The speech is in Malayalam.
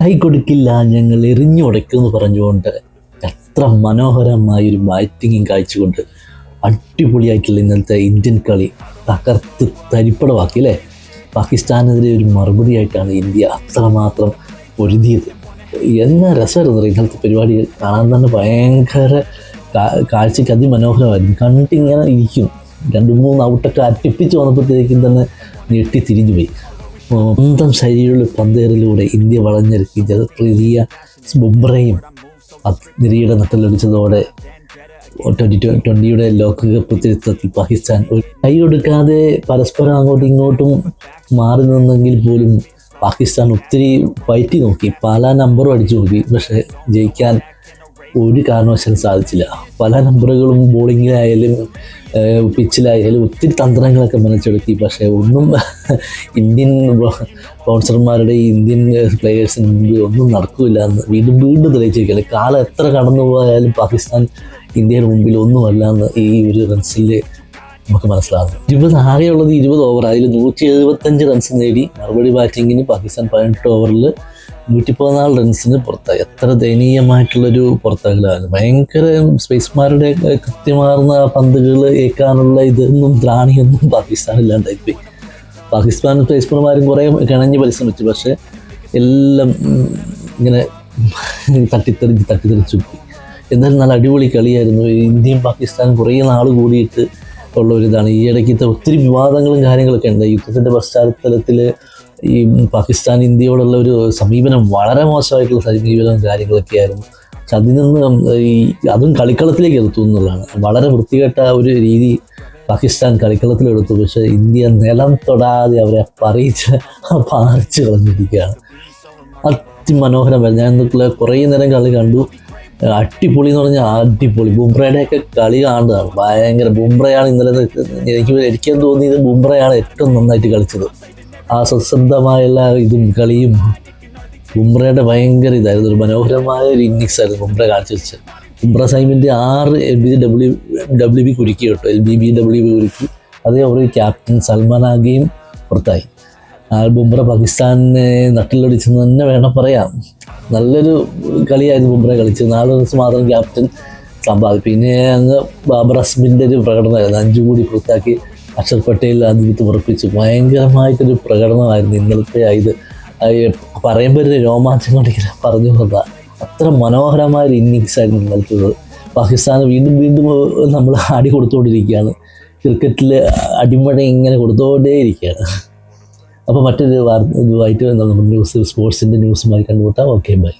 കൈ കൊടുക്കില്ല ഞങ്ങൾ എറിഞ്ഞുടയ്ക്കുമെന്ന് പറഞ്ഞുകൊണ്ട് എത്ര മനോഹരമായ ഒരു ബാറ്റിങ്ങും കാഴ്ചകൊണ്ട് അടിപൊളിയായിട്ടുള്ള ഇന്നലത്തെ ഇന്ത്യൻ കളി. തകർത്ത് തരിപ്പടമാക്കി അല്ലേ? പാകിസ്ഥാനെതിരെ ഒരു മറുപടി ആയിട്ടാണ് ഇന്ത്യ അത്രമാത്രം പൊരുതിയത്. എന്നാ രസമായിരുന്നു ഇന്നലത്തെ പരിപാടി കാണാൻ തന്നെ ഭയങ്കര കാഴ്ചയ്ക്ക് അതിമനോഹരമായിരുന്നു. കണ്ടിങ്ങനെ ഇരിക്കും. രണ്ട് മൂന്ന് ഔട്ടൊക്കെ അറ്റിപ്പിച്ച് വന്നപ്പോഴത്തേക്കും തന്നെ ഞെട്ടി തിരിഞ്ഞു പോയി സ്വന്തം ശൈലിയുള്ള പന്തേറിലൂടെ ഇന്ത്യ വളഞ്ഞെടുക്കി ജഗപ്രീതിയ ബുംറയും അത് നിരീയുടെ നട്ടലടിച്ചതോടെ ട്വന്റി ട്വന്റിയുടെ ലോകകപ്പ് ചരിത്രത്തിൽ പാകിസ്ഥാൻ കൈ കൊടുക്കാതെ പരസ്പരം അങ്ങോട്ടും ഇങ്ങോട്ടും മാറി നിന്നെങ്കിൽ പോലും പാകിസ്ഥാൻ ഒത്തിരി വയറ്റി നോക്കി. പല നമ്പറും അടിച്ചു നോക്കി. പക്ഷേ ജയിക്കാൻ ഒരു കാരണവശാലും സാധിച്ചില്ല. പല നമ്പറുകളും ബോളിങ്ങിലായാലും പിച്ചിലായാലും ഒത്തിരി തന്ത്രങ്ങളൊക്കെ മനസ്സിലെടുത്തി പക്ഷേ ഒന്നും ഇന്ത്യൻ ബൗൺസർമാരുടെ ഇന്ത്യൻ പ്ലെയേഴ്സിന് മുമ്പിൽ ഒന്നും നടക്കില്ല എന്ന് വീണ്ടും വീണ്ടും തെളിയിച്ചിരിക്കുകയാണ്. കാലം എത്ര കടന്നു പോയാലും പാകിസ്ഥാൻ ഇന്ത്യയുടെ മുമ്പിൽ ഒന്നുമല്ല എന്ന് ഈ ഒരു റൺസിൽ നമുക്ക് മനസ്സിലാകും ഇരുപത് ആകെയുള്ളത് ഇരുപത് ഓവർ അതിൽ നൂറ്റി എഴുപത്തഞ്ച് റൺസ് നേടി. മറുപടി ബാറ്റിങ്ങിന് പാകിസ്ഥാൻ പതിനെട്ട് ഓവറിൽ നൂറ്റി പതിനാല് റൺസിന് പുറത്തായി എത്ര ദയനീയമായിട്ടുള്ളൊരു പുറത്താകലാണ് ഭയങ്കര സ്പേസ്മാരുടെ കൃത്യമാർന്ന പന്തുകൾ ഏൽക്കാനുള്ള ഇതൊന്നും ദ്രാണിയൊന്നും പാകിസ്ഥാനില്ലാണ്ടായിപ്പോയി പാകിസ്ഥാൻ സ്പേസ്മാരും കുറേ കിണഞ്ഞ് പരിശ്രമിച്ചു. പക്ഷേ എല്ലാം ഇങ്ങനെ തട്ടിത്തെറിച്ച് തട്ടിത്തെറിച്ചു പോയി. എന്നാലും നല്ല അടിപൊളി കളിയായിരുന്നു. ഇന്ത്യയും പാകിസ്ഥാനും കുറേ നാൾ കൂടിയിട്ട് ഉള്ള ഒരു ഇതാണ്. ഈ ഇടയ്ക്കത്തെ ഒത്തിരി വിവാദങ്ങളും കാര്യങ്ങളൊക്കെ ഉണ്ട്. യുദ്ധത്തിന്റെ പശ്ചാത്തലത്തിൽ ഈ പാകിസ്ഥാൻ ഇന്ത്യയോടുള്ള ഒരു സമീപനം വളരെ മോശമായിട്ടുള്ള സമീപനവും കാര്യങ്ങളൊക്കെ ആയിരുന്നു പക്ഷെ അതിൽ നിന്ന് ഈ അതും കളിക്കളത്തിലേക്ക് എടുത്തു എന്നുള്ളതാണ്. വളരെ വൃത്തികെട്ട ഒരു രീതി പാകിസ്ഥാൻ കളിക്കളത്തിലെടുത്തു. പക്ഷേ ഇന്ത്യ നിലം തൊടാതെ അവരെ പറയിച്ച് പാറിച്ച് കളഞ്ഞിരിക്കുകയാണ്. അതിമനോഹരമായിരുന്നു. ഞാൻ കുറേ നേരം കളി കണ്ടു. അടിപൊളി എന്ന് പറഞ്ഞാൽ അടിപൊളി. ബുംറയുടെയൊക്കെ കളി കാണുന്നതാണ്. ഭയങ്കര ബുംറയാണ് ഇന്നലെ എനിക്ക് എനിക്കെന്ന് തോന്നിയത് ബുംറയാണ് ഏറ്റവും നന്നായിട്ട് കളിച്ചത്. ആ സശ്രദ്ധമായുള്ള ഇതും കളിയും ബുംറയുടെ ഭയങ്കര ഇതായിരുന്നു. ഒരു മനോഹരമായ ഒരു ഇന്നിങ്സ് ആയിരുന്നു ബുംറ കാഴ്ച ഉംറ സൈമിന്റെ ആറ് L B W W B കുരുക്കി കേട്ടോ. L B B W B കുരുക്കി. അതേ അവർ ക്യാപ്റ്റൻ സൽമാൻ ആകെയും പുറത്തായി. ആ ബുംറ പാകിസ്ഥാനെ നട്ടിലടിച്ചെന്ന് തന്നെ വേണം പറയാം. നല്ലൊരു കളിയായിരുന്നു ബുംറ കളിച്ചത്. നാല് റൺസ് മാത്രം ക്യാപ്റ്റൻ സമ്പാദിച്ചു പിന്നെ അങ്ങ് ബാബർ അസ്മിന്റെ ഒരു പ്രകടനമായിരുന്നു. അഞ്ചു കൂടി പുറത്താക്കി. അക്ഷർ പട്ടേൽ ആദ്യത്ത് ഉറപ്പിച്ചു. ഭയങ്കരമായിട്ടൊരു പ്രകടനമായിരുന്നു ഇന്നലത്തെ ഇത്. പറയുമ്പോൾ ഒരു രോമാഞ്ചം കൊണ്ടിങ്ങനെ പറഞ്ഞു വന്ന അത്ര മനോഹരമായ ഒരു ഇന്നിങ്സ് ആയിരുന്നു ഇന്നലത്തത്. പാകിസ്ഥാൻ വീണ്ടും വീണ്ടും നമ്മൾ ആടി കൊടുത്തുകൊണ്ടിരിക്കുകയാണ് ക്രിക്കറ്റിൽ അടിമഴ ഇങ്ങനെ കൊടുത്തുകൊണ്ടേയിരിക്കുകയാണ് അപ്പോൾ മറ്റൊരു വാർത്ത ഇതുമായിട്ട് നമ്മൾ ന്യൂസ് സ്പോർട്സിന്റെ ന്യൂസുമായി കണ്ടുമുട്ടാം. Okay bye.